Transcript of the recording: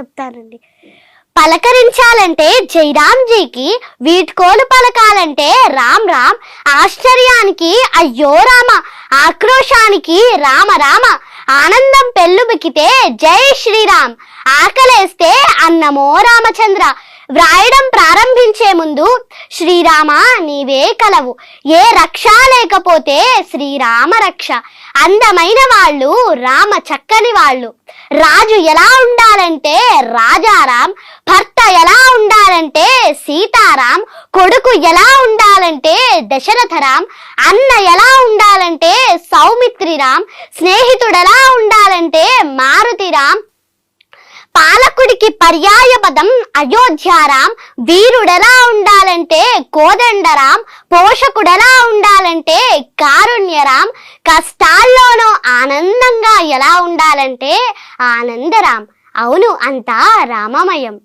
చెప్తానండి. పలకరించాలంటే జైరామ్జీకి వీట్కోలు పలకాలంటే రామ్ రామ్ ఆశ్చర్యానికి అయ్యో రామ ఆక్రోశానికి రామ రామ ఆనందం పెళ్ళుబికితే జై శ్రీరామ్ ఆకలేస్తే అన్నమో రామచంద్ర వ్రాయడం ప్రారంభించే ముందు శ్రీరామ నీవే కలవు. ఏ రక్ష లేకపోతే శ్రీరామ రక్ష. అందమైన వాళ్ళు రామ చక్కని వాళ్ళు. రాజు ఎలా ఉండాలంటే రాజారాం భర్త ఎలా ఉండాలంటే సీతారాం కొడుకు ఎలా ఉండాలంటే దశరథరాం అన్న ఎలా ఉండాలంటే సౌమిత్రిరాం స్నేహితుడు ఎలా ఉండాలంటే దీనికి పర్యాయపదం అయోధ్యారాం వీరుడెలా ఉండాలంటే కోదండరాం పోషకుడెలా ఉండాలంటే కారుణ్యరాం కష్టాల్లోనూ ఆనందంగా ఎలా ఉండాలంటే ఆనందరాం. అవును అంతా రామమయం.